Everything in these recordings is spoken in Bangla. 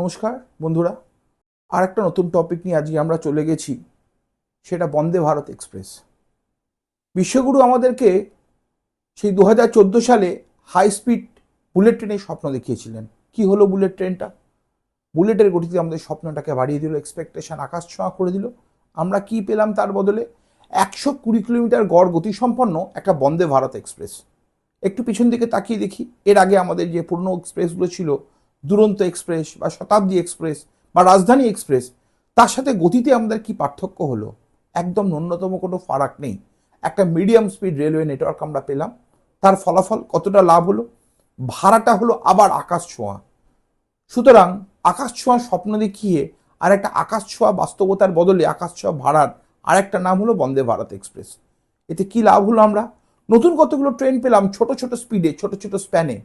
নমস্কার, বন্ধুরা। আর একটা নতুন টপিক নিয়ে আজকে আমরা চলে গেছি, সেটা বন্দে ভারত এক্সপ্রেস বিশ্বগুরু আমাদেরকে সেই দু হাজার চোদ্দ সালে হাই স্পিড বুলেট ট্রেনের স্বপ্ন দেখিয়েছিলেন। কি হলো বুলেট ট্রেনটা বুলেটের গতিতে আমাদের স্বপ্নটাকে বাড়িয়ে দিল এক্সপেকটেশন আকাশ ছোঁয়া করে দিল। আমরা কি পেলাম তার বদলে? একশো কুড়ি কিলোমিটার গড় গতিসম্পন্ন একটা বন্দে ভারত এক্সপ্রেস একটু পিছন দিকে তাকিয়ে দেখি, এর আগে আমাদের যে পুরনো এক্সপ্রেসগুলো ছিল দুরন্ত এক্সপ্রেস বা শতাব্দী এক্সপ্রেস বা রাজধানী এক্সপ্রেস, তার সাথে গতিতে আমাদের কি পার্থক্য হলো? একদম ন্যূনতম কোনো ফারাক নেই। একটা মিডিয়াম স্পিড রেলওয়ে নেটওয়ার্ক আমরা পেলাম। তার ফলাফল কতটা লাভ হলো? ভাড়াটা হলো আবার আকাশ ছোঁয়া। সুতরাং আকাশ ছোঁয়ার স্বপ্ন দেখিয়ে আর একটা আকাশ ছোঁয়া বাস্তবতার বদলে আকাশ ছোঁয়া ভাড়ার আর একটা নাম হলো বন্দে ভারত এক্সপ্রেস। এতে কি লাভ হলো আমরা? নতুন কতগুলো ট্রেন পেলাম ছোট ছোট স্পিডে ছোট ছোট স্প্যানে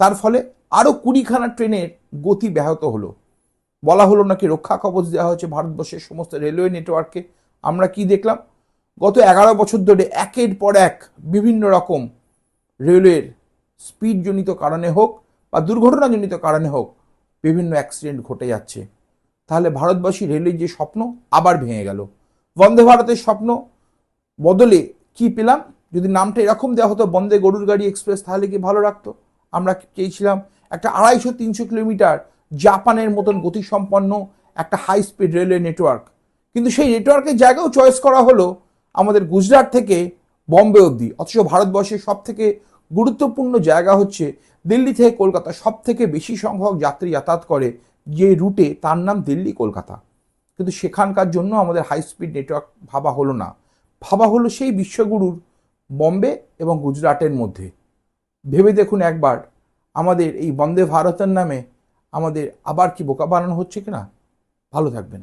তার ফলে আরও কুড়িখানা ট্রেনের গতি ব্যাহত হলো। বলা হলো নাকি রক্ষা কবচ দেওয়া হয়েছে ভারতবর্ষের সমস্ত রেলওয়ে নেটওয়ার্কে আমরা কি দেখলাম? গত এগারো বছর ধরে একের পর এক বিভিন্ন রকম রেলওয়ের স্পিডজনিত কারণে হোক বা দুর্ঘটনাজনিত কারণে হোক বিভিন্ন অ্যাক্সিডেন্ট ঘটে যাচ্ছে। তাহলে ভারতবাসী রেলের যে স্বপ্ন আবার ভেঙে গেল। বন্দে ভারতের স্বপ্ন বদলে কি পেলাম? যদি নামটা এরকম দেওয়া হতো বন্দে গরুর গাড়ি এক্সপ্রেস তাহলে কি ভালো রাখতো আমরা চেয়েছিলাম একটা আড়াইশো, তিনশো কিলোমিটার জাপানের মতন গতিসম্পন্ন একটা হাই স্পিড রেলওয়ে নেটওয়ার্ক কিন্তু সেই নেটওয়ার্কের জায়গাও চয়েস করা হলো আমাদের গুজরাট থেকে বম্বে অবধি। অথচ ভারতবর্ষের সব থেকে গুরুত্বপূর্ণ জায়গা হচ্ছে দিল্লি থেকে কলকাতা। সব থেকে বেশি সংখ্যক যাত্রী যাতায়াত করে যে রুটে তার নাম দিল্লি, কলকাতা। কিন্তু সেখানকার জন্য আমাদের হাই স্পিড নেটওয়ার্ক ভাবা হলো না। ভাবা হলো সেই বিশ্বগুরুর বম্বে এবং গুজরাটের মধ্যে। ভেবে দেখুন একবার, আমাদের এই বন্দে ভারতের নামে আমাদের আবার কি বোকা বানানো হচ্ছে কিনা? ভালো থাকবেন।